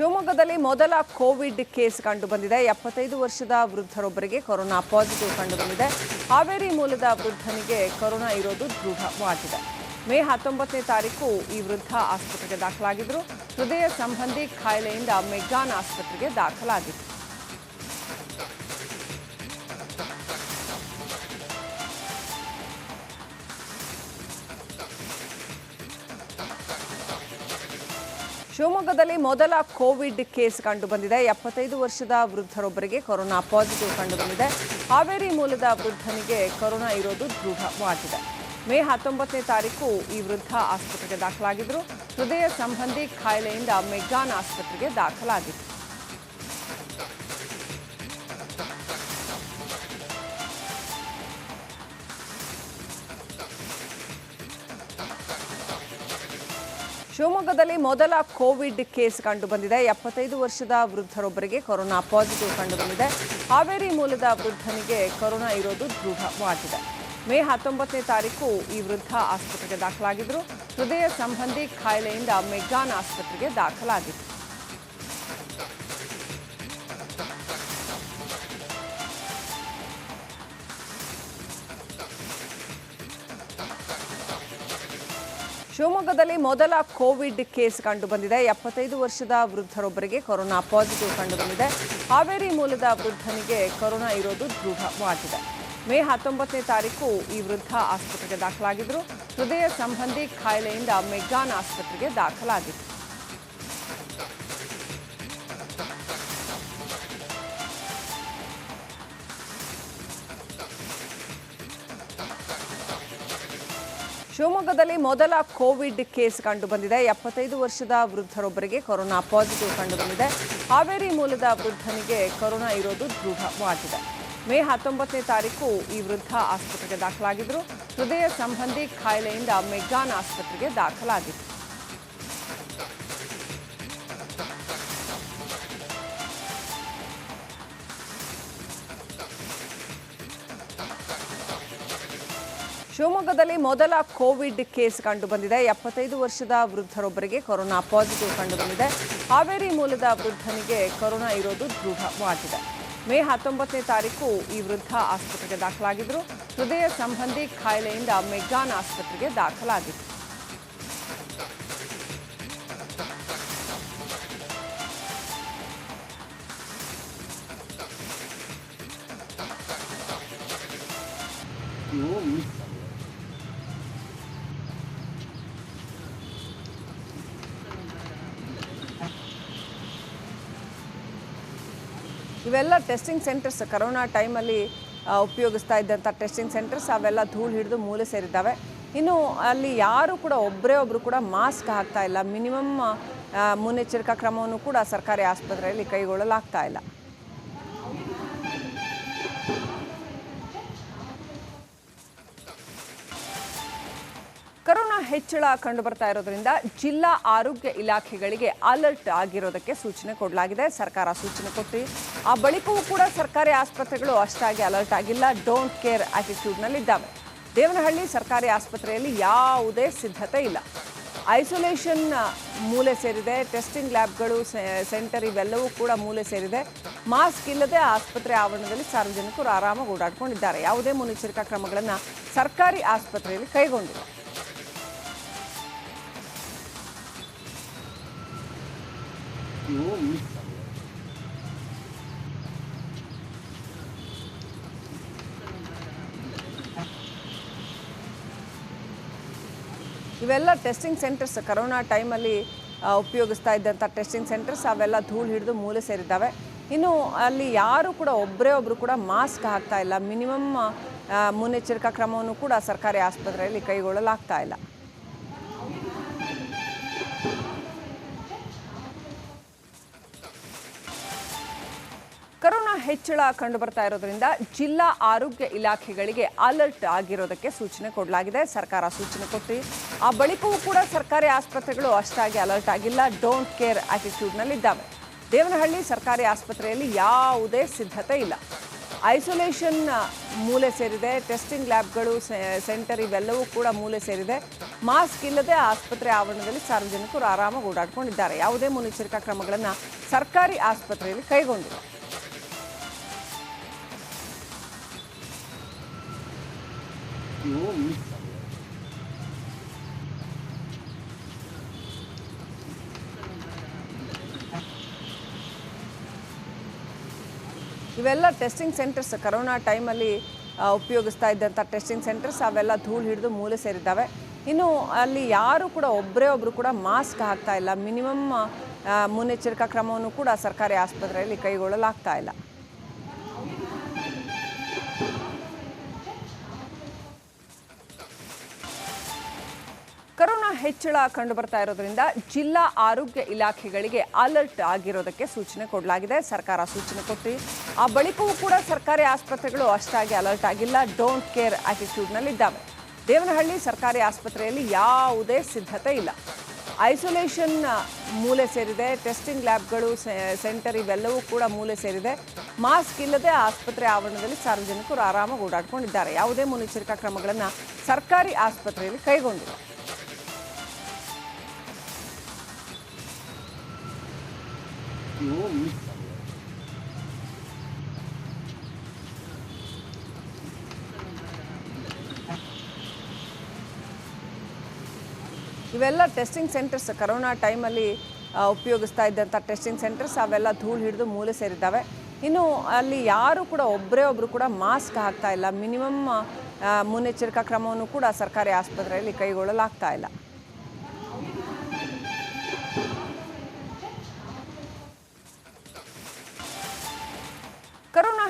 ಶಿವಮೊಗ್ಗದಲ್ಲಿ ಮೊದಲ Covid case ಕಂಡುಬಂದಿದೆ. ಎಪ್ಪತ್ತೈದು ವರ್ಷದ ವೃದ್ಧರೊಬ್ಬರಿಗೆ ಕೊರೋನಾ ಪಾಸಿಟಿವ್ ಕಂಡುಬಂದಿದೆ. ಹಾವೇರಿ ಮೂಲದ ವೃದ್ಧನಿಗೆ ಕೊರೋನಾ ಇರೋದು ದೃಢವಾಗಿದೆ. ಮೇ ಹತ್ತೊಂಬತ್ತನೇ ತಾರೀಕು ಈ ವೃದ್ಧ ಆಸ್ಪತ್ರೆಗೆ ದಾಖಲಾಗಿದ್ದರು ಹೃದಯ ಸಂಬಂಧಿ ಕಾಯಿಲೆಯಿಂದ ಮೆಗ್ಗಾನ್ ಆಸ್ಪತ್ರೆಗೆ ದಾಖಲಾಗಿತ್ತು. ಶಿವಮೊಗ್ಗದಲ್ಲಿ ಮೊದಲ ಕೋವಿಡ್ ಕೇಸ್ ಕಂಡುಬಂದಿದೆ. ಎಪ್ಪತ್ತೈದು ವರ್ಷದ ವೃದ್ಧರೊಬ್ಬರಿಗೆ ಕೊರೋನಾ ಪಾಸಿಟಿವ್ ಕಂಡುಬಂದಿದೆ. ಹಾವೇರಿ ಮೂಲದ ವೃದ್ಧನಿಗೆ ಕೊರೋನಾ ಇರೋದು ದೃಢವಾಗಿದೆ. ಮೇ ಹತ್ತೊಂಬತ್ತನೇ ತಾರೀಕು ಈ ವೃದ್ಧ ಆಸ್ಪತ್ರೆಗೆ ದಾಖಲಾಗಿದ್ದರು ಹೃದಯ ಸಂಬಂಧಿ ಕಾಯಿಲೆಯಿಂದ ಮೆಗ್ಗಾನ್ ಆಸ್ಪತ್ರೆಗೆ ದಾಖಲಾಗಿತ್ತು. ಶಿವಮೊಗ್ಗದಲ್ಲಿ ಮೊದಲ ಕೋವಿಡ್ ಕೇಸ್ ಕಂಡುಬಂದಿದೆ. ಎಪ್ಪತ್ತೈದು ವರ್ಷದ ವೃದ್ಧರೊಬ್ಬರಿಗೆ ಕೊರೋನಾ ಪಾಸಿಟಿವ್ ಕಂಡುಬಂದಿದೆ. ಹಾವೇರಿ ಮೂಲದ ವೃದ್ಧನಿಗೆ ಕೊರೋನಾ ಇರೋದು ದೃಢವಾಗಿದೆ. ಮೇ ಹತ್ತೊಂಬತ್ತನೇ ತಾರೀಕು ಈ ವೃದ್ಧ ಆಸ್ಪತ್ರೆಗೆ ದಾಖಲಾಗಿದ್ದರು ಹೃದಯ ಸಂಬಂಧಿ ಕಾಯಿಲೆಯಿಂದ ಮೆಗ್ಗಾನ್ ಆಸ್ಪತ್ರೆಗೆ ದಾಖಲಾಗಿತ್ತು. ಶಿವಮೊಗ್ಗದಲ್ಲಿ ಮೊದಲ ಕೋವಿಡ್ ಕೇಸ್ ಕಂಡುಬಂದಿದೆ. ಎಪ್ಪತ್ತೈದು ವರ್ಷದ ವೃದ್ಧರೊಬ್ಬರಿಗೆ ಕೊರೋನಾ ಪಾಸಿಟಿವ್ ಕಂಡುಬಂದಿದೆ. ಹಾವೇರಿ ಮೂಲದ ವೃದ್ಧನಿಗೆ ಕೊರೋನಾ ಇರೋದು ದೃಢವಾಗಿದೆ. ಮೇ ಹತ್ತೊಂಬತ್ತನೇ ತಾರೀಕು ಈ ವೃದ್ಧ ಆಸ್ಪತ್ರೆಗೆ ದಾಖಲಾಗಿದ್ದರು ಹೃದಯ ಸಂಬಂಧಿ ಕಾಯಿಲೆಯಿಂದ ಮೆಗ್ಗಾನ್ ಆಸ್ಪತ್ರೆಗೆ ದಾಖಲಾಗಿತ್ತು. ಶಿವಮೊಗ್ಗದಲ್ಲಿ ಮೊದಲ ಕೋವಿಡ್ ಕೇಸ್ ಕಂಡುಬಂದಿದೆ. ಎಪ್ಪತ್ತೈದು ವರ್ಷದ ವೃದ್ಧರೊಬ್ಬರಿಗೆ ಕೊರೋನಾ ಪಾಸಿಟಿವ್ ಕಂಡುಬಂದಿದೆ. ಹಾವೇರಿ ಮೂಲದ ವೃದ್ಧನಿಗೆ ಕೊರೋನಾ ಇರೋದು ದೃಢವಾಗಿದೆ. ಮೇ ಹತ್ತೊಂಬತ್ತನೇ ತಾರೀಕು ಈ ವೃದ್ಧ ಆಸ್ಪತ್ರೆಗೆ ದಾಖಲಾಗಿದ್ದರು ಹೃದಯ ಸಂಬಂಧಿ ಕಾಯಿಲೆಯಿಂದ ಮೆಗ್ಗಾನ್ ಆಸ್ಪತ್ರೆಗೆ ದಾಖಲಾಗಿತ್ತು. ಶಿವಮೊಗ್ಗದಲ್ಲಿ ಮೊದಲ ಕೋವಿಡ್ ಕೇಸ್ ಕಂಡುಬಂದಿದೆ. ಎಪ್ಪತ್ತೈದು ವರ್ಷದ ವೃದ್ಧರೊಬ್ಬರಿಗೆ ಕೊರೋನಾ ಪಾಸಿಟಿವ್ ಕಂಡುಬಂದಿದೆ. ಹಾವೇರಿ ಮೂಲದ ವೃದ್ಧನಿಗೆ ಕೊರೋನಾ ಇರೋದು ದೃಢವಾಗಿದೆ. ಮೇ ಹತ್ತೊಂಬತ್ತನೇ ತಾರೀಕು ಈ ವೃದ್ಧ ಆಸ್ಪತ್ರೆಗೆ ದಾಖಲಾಗಿದ್ದರು ಹೃದಯ ಸಂಬಂಧಿ ಖಾಯಿಲೆಯಿಂದ ಮೆಗ್ಗಾನ್ ಆಸ್ಪತ್ರೆಗೆ ದಾಖಲಾಗಿತ್ತು. ಇವೆಲ್ಲ ಟೆಸ್ಟಿಂಗ್ ಸೆಂಟರ್ಸ್ ಕರೋನಾ ಟೈಮಲ್ಲಿ ಉಪಯೋಗಿಸ್ತಾ ಇದ್ದಂಥ ಟೆಸ್ಟಿಂಗ್ ಸೆಂಟರ್ಸ್ ಅವೆಲ್ಲ ಧೂಳು ಹಿಡಿದು ಮೂಲೆ ಸೇರಿದ್ದಾವೆ. ಇನ್ನು ಅಲ್ಲಿ ಯಾರು ಕೂಡ ಒಬ್ಬರೇ ಒಬ್ಬರು ಕೂಡ ಮಾಸ್ಕ್ ಹಾಕ್ತಾ ಇಲ್ಲ. ಮಿನಿಮಮ್ ಮುನ್ನೆಚ್ಚರಿಕಾ ಕ್ರಮವನ್ನು ಕೂಡ ಸರ್ಕಾರಿ ಆಸ್ಪತ್ರೆಯಲ್ಲಿ ಕೈಗೊಳ್ಳಲಾಗ್ತಾ ಇಲ್ಲ. ಹೆಚ್ಚಳ ಕಂಡು ಬರ್ತಾ ಇರೋದ್ರಿಂದ ಜಿಲ್ಲಾ ಆರೋಗ್ಯ ಇಲಾಖೆಗಳಿಗೆ ಅಲರ್ಟ್ ಆಗಿರೋದಕ್ಕೆ ಸೂಚನೆ ಕೊಡಲಾಗಿದೆ. ಸರ್ಕಾರ ಸೂಚನೆ ಕೊಟ್ಟು, ಆ ಬಳಿಕವೂ ಕೂಡ ಸರ್ಕಾರಿ ಆಸ್ಪತ್ರೆಗಳು ಅಷ್ಟಾಗಿ ಅಲರ್ಟ್ ಆಗಿಲ್ಲ. ಡೋಂಟ್ ಕೇರ್ ಆಟಿಟ್ಯೂಡ್ನಲ್ಲಿದ್ದಾವೆ ದೇವನಹಳ್ಳಿ ಸರ್ಕಾರಿ ಆಸ್ಪತ್ರೆಯಲ್ಲಿ ಯಾವುದೇ ಸಿದ್ಧತೆ ಇಲ್ಲ. ಐಸೋಲೇಷನ್ ಮೂಲೆ ಸೇರಿದೆ. ಟೆಸ್ಟಿಂಗ್ ಲ್ಯಾಬ್ಗಳು ಸೆಂಟರ್ ಇವೆಲ್ಲವೂ ಕೂಡ ಮೂಲೆ ಸೇರಿದೆ. ಮಾಸ್ಕ್ ಇಲ್ಲದೆ ಆಸ್ಪತ್ರೆ ಆವರಣದಲ್ಲಿ ಸಾರ್ವಜನಿಕರು ಆರಾಮಾಗಿ ಓಡಾಡ್ಕೊಂಡಿದ್ದಾರೆ. ಯಾವುದೇ ಮುನ್ನೆಚ್ಚರಿಕಾ ಕ್ರಮಗಳನ್ನು ಸರ್ಕಾರಿ ಆಸ್ಪತ್ರೆಯಲ್ಲಿ ಇವೆಲ್ಲ ಟೆಸ್ಟಿಂಗ್ ಸೆಂಟರ್ಸ್ ಕರೋನಾ ಟೈಮಲ್ಲಿ ಉಪಯೋಗಿಸ್ತಾ ಇದ್ದಂಥ ಟೆಸ್ಟಿಂಗ್ ಸೆಂಟರ್ಸ್ ಅವೆಲ್ಲ ಧೂಳು ಹಿಡಿದು ಮೂಲೆ ಸೇರಿದ್ದಾವೆ. ಇನ್ನು ಅಲ್ಲಿ ಯಾರು ಕೂಡ ಒಬ್ಬರೇ ಒಬ್ಬರು ಕೂಡ ಮಾಸ್ಕ್ ಹಾಕ್ತಾ ಇಲ್ಲ. ಮಿನಿಮಮ್ ಮುನ್ನೆಚ್ಚರಿಕಾ ಕ್ರಮವನ್ನು ಕೂಡ ಸರ್ಕಾರಿ ಆಸ್ಪತ್ರೆಯಲ್ಲಿ ಕೈಗೊಳ್ಳಲಾಗ್ತಾ ಇಲ್ಲ. ಹೆಚ್ಚಳ ಕಂಡು ಬರ್ತಾ ಇರೋದ್ರಿಂದ ಜಿಲ್ಲಾ ಆರೋಗ್ಯ ಇಲಾಖೆಗಳಿಗೆ ಅಲರ್ಟ್ ಆಗಿರೋದಕ್ಕೆ ಸೂಚನೆ ಕೊಡಲಾಗಿದೆ. ಸರ್ಕಾರ ಸೂಚನೆ ಕೊಟ್ಟು, ಆ ಬಳಿಕವೂ ಕೂಡ ಸರ್ಕಾರಿ ಆಸ್ಪತ್ರೆಗಳು ಅಷ್ಟಾಗಿ ಅಲರ್ಟ್ ಆಗಿಲ್ಲ. ಡೋಂಟ್ ಕೇರ್ ಆಟಿಟ್ಯೂಡ್ನಲ್ಲಿದ್ದಾವೆ ದೇವನಹಳ್ಳಿ ಸರ್ಕಾರಿ ಆಸ್ಪತ್ರೆಯಲ್ಲಿ ಯಾವುದೇ ಸಿದ್ಧತೆ ಇಲ್ಲ. ಐಸೋಲೇಷನ್ ಮೂಲೆ ಸೇರಿದೆ. ಟೆಸ್ಟಿಂಗ್ ಲ್ಯಾಬ್ಗಳು ಸೆಂಟರ್ ಇವೆಲ್ಲವೂ ಕೂಡ ಮೂಲೆ ಸೇರಿದೆ. ಮಾಸ್ಕ್ ಇಲ್ಲದೆ ಆಸ್ಪತ್ರೆ ಆವರಣದಲ್ಲಿ ಸಾರ್ವಜನಿಕರು ಆರಾಮಾಗಿ ಓಡಾಡ್ಕೊಂಡಿದ್ದಾರೆ. ಯಾವುದೇ ಮುನ್ನೆಚ್ಚರಿಕಾ ಕ್ರಮಗಳನ್ನು ಸರ್ಕಾರಿ ಆಸ್ಪತ್ರೆಯಲ್ಲಿ ಕೈಗೊಂಡಿಲ್ಲ. ಇವೆಲ್ಲ ಟೆಸ್ಟಿಂಗ್ ಸೆಂಟರ್ಸ್ ಕರೋನಾ ಟೈಮಲ್ಲಿ ಉಪಯೋಗಿಸ್ತಾ ಇದ್ದಂಥ ಟೆಸ್ಟಿಂಗ್ ಸೆಂಟರ್ಸ್ ಅವೆಲ್ಲ ಧೂಳು ಹಿಡಿದು ಮೂಲೆ ಸೇರಿದ್ದಾವೆ. ಇನ್ನು ಅಲ್ಲಿ ಯಾರು ಕೂಡ ಒಬ್ಬರೇ ಒಬ್ಬರು ಕೂಡ ಮಾಸ್ಕ್ ಹಾಕ್ತಾ ಇಲ್ಲ. ಮಿನಿಮಮ್ ಮುನ್ನೆಚ್ಚರಿಕಾ ಕ್ರಮವನ್ನು ಕೂಡ ಸರ್ಕಾರಿ ಆಸ್ಪತ್ರೆಯಲ್ಲಿ ಕೈಗೊಳ್ಳಲಾಗ್ತಾ ಇಲ್ಲ. ಹೆಚ್ಚಳ ಕಂಡು ಬರ್ತಾ ಇರೋದ್ರಿಂದ ಜಿಲ್ಲಾ ಆರೋಗ್ಯ ಇಲಾಖೆಗಳಿಗೆ ಅಲರ್ಟ್ ಆಗಿರೋದಕ್ಕೆ ಸೂಚನೆ ಕೊಡಲಾಗಿದೆ. ಸರ್ಕಾರ ಸೂಚನೆ ಕೊಟ್ಟು, ಆ ಬಳಿಕವೂ ಕೂಡ ಸರ್ಕಾರಿ ಆಸ್ಪತ್ರೆಗಳು ಅಷ್ಟಾಗಿ ಅಲರ್ಟ್ ಆಗಿಲ್ಲ. ಡೋಂಟ್ ಕೇರ್ ಆಟಿಟ್ಯೂಡ್ನಲ್ಲಿದ್ದಾವೆ ದೇವನಹಳ್ಳಿ ಸರ್ಕಾರಿ ಆಸ್ಪತ್ರೆಯಲ್ಲಿ ಯಾವುದೇ ಸಿದ್ಧತೆ ಇಲ್ಲ. ಐಸೋಲೇಷನ್ ಮೂಲೆ ಸೇರಿದೆ. ಟೆಸ್ಟಿಂಗ್ ಲ್ಯಾಬ್ಗಳು ಸೆಂಟರ್ ಇವೆಲ್ಲವೂ ಕೂಡ ಮೂಲೆ ಸೇರಿದೆ. ಮಾಸ್ಕ್ ಇಲ್ಲದೆ ಆಸ್ಪತ್ರೆ ಆವರಣದಲ್ಲಿ ಸಾರ್ವಜನಿಕರು ಆರಾಮಾಗಿ ಓಡಾಡ್ಕೊಂಡಿದ್ದಾರೆ. ಯಾವುದೇ ಮುನ್ನೆಚ್ಚರಿಕಾ ಕ್ರಮಗಳನ್ನು ಸರ್ಕಾರಿ ಆಸ್ಪತ್ರೆಯಲ್ಲಿ ಇವೆಲ್ಲ ಟೆಸ್ಟಿಂಗ್ ಸೆಂಟರ್ಸ್ ಕರೋನಾ ಟೈಮಲ್ಲಿ ಉಪಯೋಗಿಸ್ತಾ ಇದ್ದಂಥ ಟೆಸ್ಟಿಂಗ್ ಸೆಂಟರ್ಸ್ ಅವೆಲ್ಲ ಧೂಳು ಹಿಡಿದು ಮೂಲೆ ಸೇರಿದ್ದಾವೆ. ಇನ್ನು ಅಲ್ಲಿ ಯಾರು ಕೂಡ ಒಬ್ಬರೇ ಒಬ್ಬರು ಕೂಡ ಮಾಸ್ಕ್ ಹಾಕ್ತಾ ಇಲ್ಲ. ಮಿನಿಮಮ್ ಮುನ್ನೆಚ್ಚರಿಕಾ ಕ್ರಮವನ್ನು ಕೂಡ ಸರ್ಕಾರಿ ಆಸ್ಪತ್ರೆಯಲ್ಲಿ ಕೈಗೊಳ್ಳಲಾಗ್ತಾ ಇಲ್ಲ.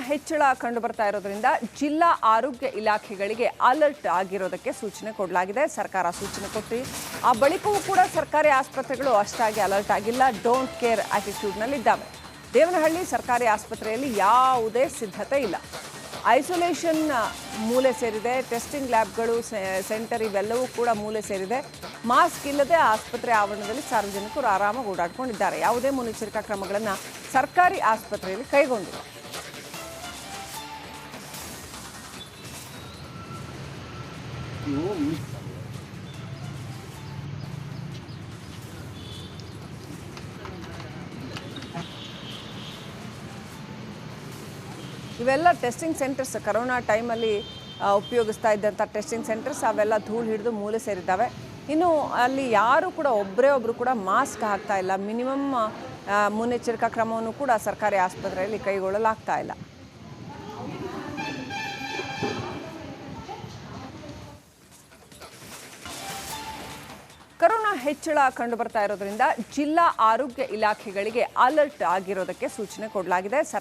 ಹೆಚ್ಚಳ ಕಂಡು ಬರ್ತಾ ಇರೋದ್ರಿಂದ ಜಿಲ್ಲಾ ಆರೋಗ್ಯ ಇಲಾಖೆಗಳಿಗೆ ಅಲರ್ಟ್ ಆಗಿರೋದಕ್ಕೆ ಸೂಚನೆ ಕೊಡಲಾಗಿದೆ. ಸರ್ಕಾರ ಸೂಚನೆ ಕೊಟ್ಟು, ಆ ಬಳಿಕವೂ ಕೂಡ ಸರ್ಕಾರಿ ಆಸ್ಪತ್ರೆಗಳು ಅಷ್ಟಾಗಿ ಅಲರ್ಟ್ ಆಗಿಲ್ಲ. ಡೋಂಟ್ ಕೇರ್ ಆಟಿಟ್ಯೂಡ್ನಲ್ಲಿದ್ದಾವೆ ದೇವನಹಳ್ಳಿ ಸರ್ಕಾರಿ ಆಸ್ಪತ್ರೆಯಲ್ಲಿ ಯಾವುದೇ ಸಿದ್ಧತೆ ಇಲ್ಲ. ಐಸೋಲೇಷನ್ ಮೂಲೆ ಸೇರಿದೆ. ಟೆಸ್ಟಿಂಗ್ ಲ್ಯಾಬ್ಗಳು ಸೆಂಟರ್ ಇವೆಲ್ಲವೂ ಕೂಡ ಮೂಲೆ ಸೇರಿದೆ. ಮಾಸ್ಕ್ ಇಲ್ಲದೆ ಆಸ್ಪತ್ರೆ ಆವರಣದಲ್ಲಿ ಸಾರ್ವಜನಿಕರು ಆರಾಮಾಗಿ ಓಡಾಡ್ಕೊಂಡಿದ್ದಾರೆ. ಯಾವುದೇ ಮುನ್ನೆಚ್ಚರಿಕಾ ಕ್ರಮಗಳನ್ನು ಸರ್ಕಾರಿ ಆಸ್ಪತ್ರೆಯಲ್ಲಿ ಇವೆಲ್ಲ ಟೆಸ್ಟಿಂಗ್ ಸೆಂಟರ್ಸ್ ಕರೋನಾ ಟೈಮಲ್ಲಿ ಉಪಯೋಗಿಸ್ತಾ ಇದ್ದಂಥ ಟೆಸ್ಟಿಂಗ್ ಸೆಂಟರ್ಸ್ ಅವೆಲ್ಲ ಧೂಳು ಹಿಡಿದು ಮೂಲೆ ಸೇರಿದ್ದಾವೆ. ಇನ್ನು ಅಲ್ಲಿ ಯಾರು ಕೂಡ ಒಬ್ಬರೇ ಒಬ್ಬರು ಕೂಡ ಮಾಸ್ಕ್ ಹಾಕ್ತಾ ಇಲ್ಲ. ಮಿನಿಮಮ್ ಮುನ್ನೆಚ್ಚರಿಕಾ ಕ್ರಮವನ್ನು ಕೂಡ ಸರ್ಕಾರಿ ಆಸ್ಪತ್ರೆಯಲ್ಲಿ ಕೈಗೊಳ್ಳಲಾಗ್ತಾ ಇಲ್ಲ. ಹೆಚ್ಚಳ ಕಂಡು ಬರ್ತಾ ಇರೋದ್ರಿಂದ ಜಿಲ್ಲಾ ಆರೋಗ್ಯ ಇಲಾಖೆಗಳಿಗೆ ಅಲರ್ಟ್ ಆಗಿರೋದಕ್ಕೆ ಸೂಚನೆ ಕೊಡಲಾಗಿದೆ. ಸರ್ಕಾರ